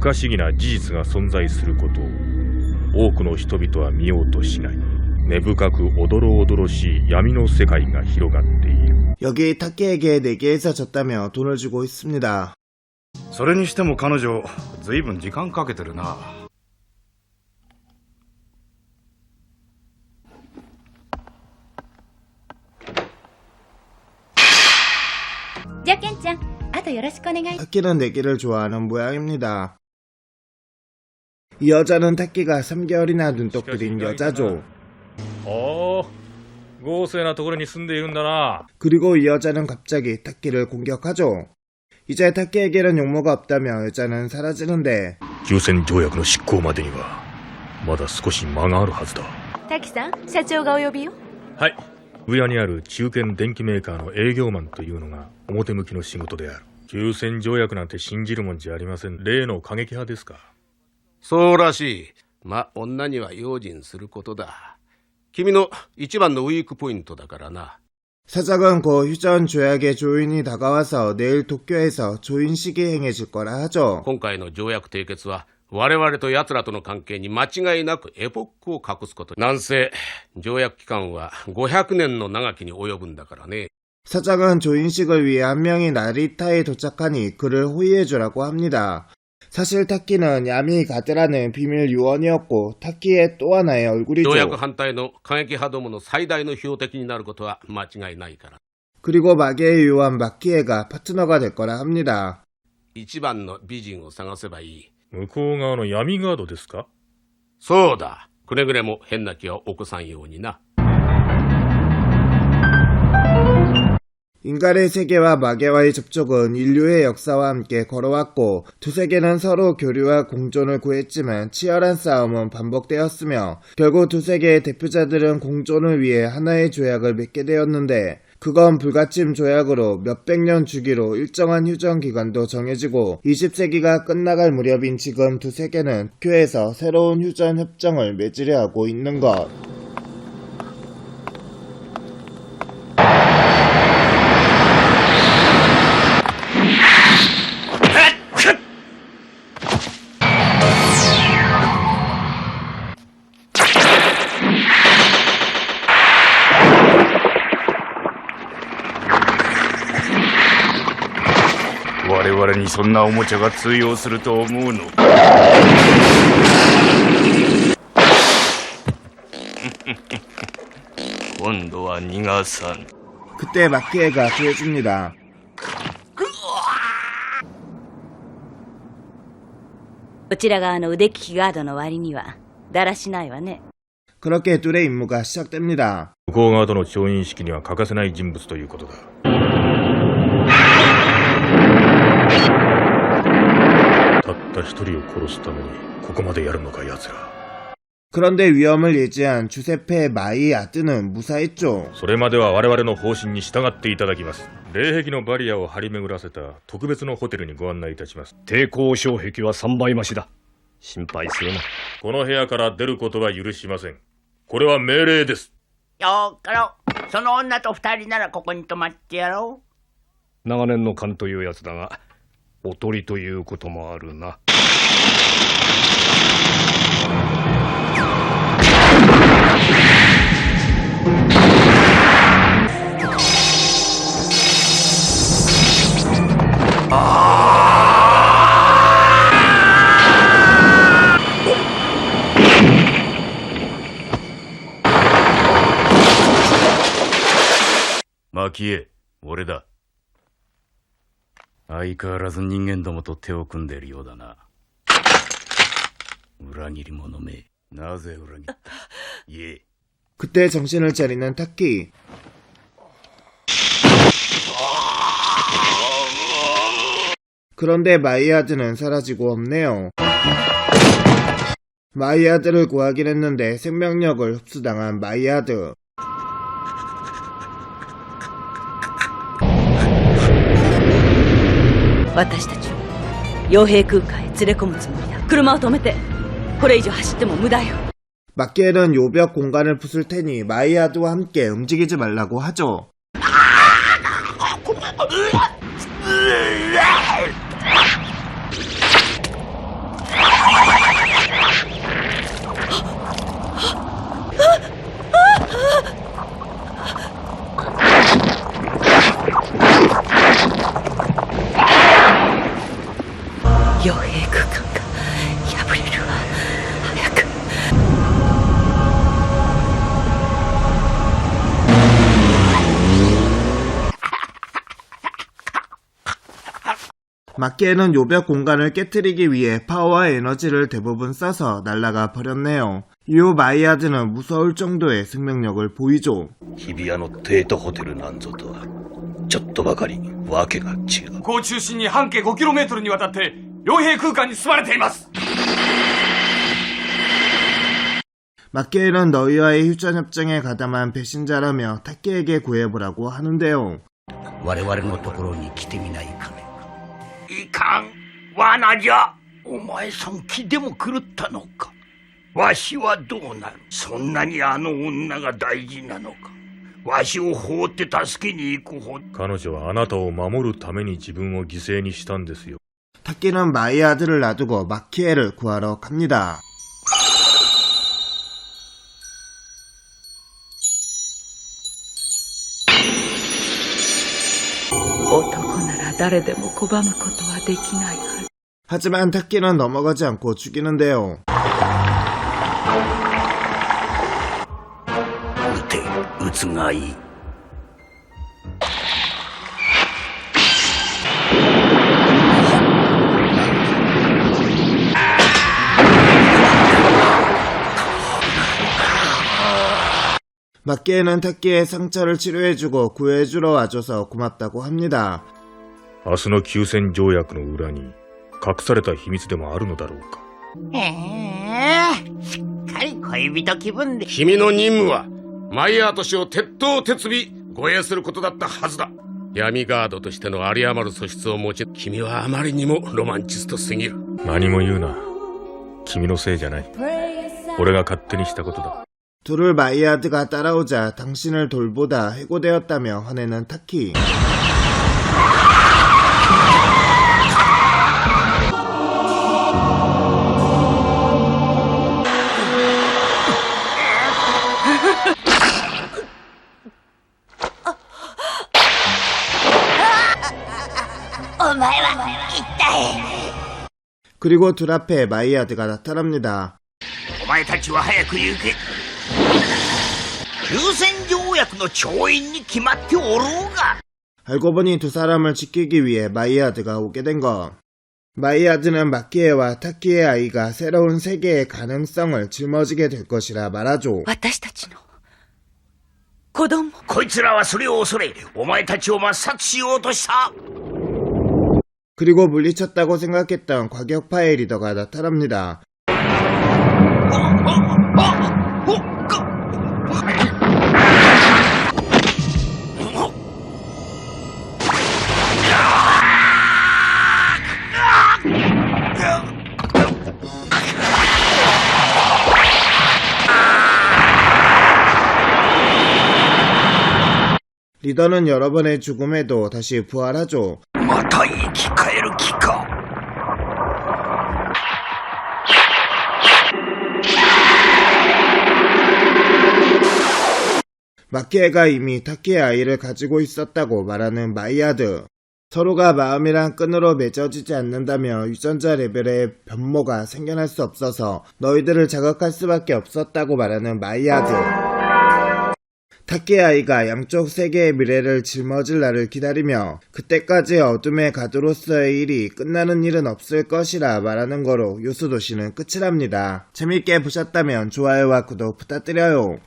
不可思議な事実が存在することを多くの人々は見ようとしない根深くおどろおどろしい闇の世界が広がっている 여기 타키에게 4개에서 졌다며 돈을 주고 있습니다. それにしても彼女ずいぶん時間かけてるなじゃあケンちゃんあとよろしくお願い 타키는 내기를 좋아하는 모양입니다. 이 여자는 타키가 3개월이나 눈독 들인 여자죠. おお豪勢なところに住んでいるんだな 그리고 이 여자는 갑자기 타키를 공격하죠. 이제 타키에게는 용모가 없다며 여자는 사라지는데 休戦条約の執行までにはまだ少し間があるはずだ滝さん社長がお呼びよはい上屋にある中堅電機メーカーの営業マンというのが表向きの仕事である休戦条約なんて信じるもんじゃありません例の過激派ですか そうらしい。ま、女には用心することだ。君の一番のウィークポイントだからな。 사장은 고 휴전 조약의 조인이 다가와서 내일 도쿄에서 조인식이 행해질 거라 하죠. 今回の条約締結は、我々と奴らとの関係に間違いなくエポックを隠すこと。なんせ、条約期間は500年の長きに及ぶんだからね。 사장은 조인식을 위해 한 명이 나리타에 도착하니 그를 호위해주라고 합니다. 사실 타키는 야미 가드라는 비밀 요원이었고 타키의 또 하나의 条 얼굴이죠. 約反対の過激派どもの最大の標的になることは間違いないから。 그리고 마계의 요원 마키에가 파트너가 될 거라 합니다. 一番の美人を探せばいい。向こう側の闇ガードですかそうだ。くれぐれも変な気は起こさんようにな。 인간의 세계와 마계와의 접촉은 인류의 역사와 함께 걸어왔고 두 세계는 서로 교류와 공존을 구했지만 치열한 싸움은 반복되었으며 결국 두 세계의 대표자들은 공존을 위해 하나의 조약을 맺게 되었는데 그건 불가침 조약으로 몇백 년 주기로 일정한 휴전 기간도 정해지고 20세기가 끝나갈 무렵인 지금 두 세계는 교에서 새로운 휴전 협정을 맺으려 하고 있는 것.「 々にそんなおもちゃが通用すると思うのか」今度は逃がさん 그때 마키에가 구해줍니다. こちら側の腕利きガードの割にはだらしないわね 그렇게 둘의 임무가 시작됩니다. 向こう側との調印式には欠かせない人物ということだ たった一人を殺すためにここまでやるのか奴ら 그런데 위험을 예지한 주세페 마이 아뜨는 무사했죠. それまでは我々の方針に従っていただきます霊壁のバリアを張り巡らせた特別のホテルにご案内いたします抵抗障壁は3倍増しだ心配するなこの部屋から出ることは許しませんこれは命令ですよーかろう。その女と二人ならここに泊まってやろ長年の勘というやつだがおとりということもあるな 蒔絵俺だ。相変わらず人間どもと手を組んでいるようだな。 裏切り者めなぜ裏切った言え 그때 정신을 차리는 타키. 그런데 마이아드는 사라지고 없네요. 마이아드를 구하긴 했는데 생명력을 흡수당한 마이아드. 私たちを傭兵空間へ連れ込むつもりだ車を止めて これ以上走っても無駄よ 마키엘은 요벽 공간을 부술 테니 마이아드와 함께 움직이지 말라고 하죠. 마키에는 요벽 공간을 깨뜨리기 위해 파워와 에너지를 대부분 써서 날아가 버렸네요. 이후 마이아드는 무서울 정도의 생명력을 보이죠. 日比谷の帝都ホテルなんぞとはちょっとばかりわけが違うここを中心に半径 5km にわたって傭兵空間に住まれています 마키에는 너희와의 휴전협정에 가담한 배신자라며 타키에게 구해보라고 하는데요. 我々のところに来てみないかね いかん罠じゃお前さん気でも狂ったのかわしはどうなるそんなにあの女が大事なのかわしを放って助けに行くほど彼女はあなたを守るために自分を犠牲にしたんですよ 타키는 마이아드를 놔두고 마키에를 구하러 갑니다. 男なら 誰でも拒むことはできないはず 하지만 타키는 넘어가지 않고 죽이는데요. 撃て撃つがいい 마키에는 타키의 상처를 치료해주고 구해주러 와줘서 고맙다고 합니다. 明日の休戦条約の裏に隠された秘密でもあるのだろうかへえしっかり恋人気分で君の任務はマイヤー都市を鉄頭鉄尾護衛することだったはずだ闇ガードとしての有り余る素質を持ち君はあまりにもロマンチストすぎる何も言うな君のせいじゃない俺が勝手にしたことだ 둘을 마이아드가 따라오자 당신을 돌보다 해고되었다며 화내는 타키. 그리고 둘 앞에 마이아드가 나타납니다. お前たちは早く行け休戦条約の調印に決まっておろうが 알고 보니 두 사람을 지키기 위해 마이아드가 오게 된 것. 마이아드는 마키에와 타키의 아이가 새로운 세계의 가능성을 짊어지게 될 것이라 말하죠. 私たちの子供こいつらはそれを恐れお前たちを抹殺しようとした 그리고 물리쳤다고 생각했던 과격파의 리더가 나타납니다. 리더는 여러 번의 죽음에도 다시 부활하죠. 마타이 키카에르 키카. 마키에가 이미 타키의 아이를 가지고 있었다고 말하는 마이아드. 서로가 마음이랑 끈으로 맺어지지 않는다며 유전자 레벨의 변모가 생겨날 수 없어서 너희들을 자극할 수밖에 없었다고 말하는 마이아드. 타키의 아이가 양쪽 세계의 미래를 짊어질 날을 기다리며 그때까지 어둠의 가드로서의 일이 끝나는 일은 없을 것이라 말하는 거로 요수도시는 끝이 납니다. 재밌게 보셨다면 좋아요와 구독 부탁드려요.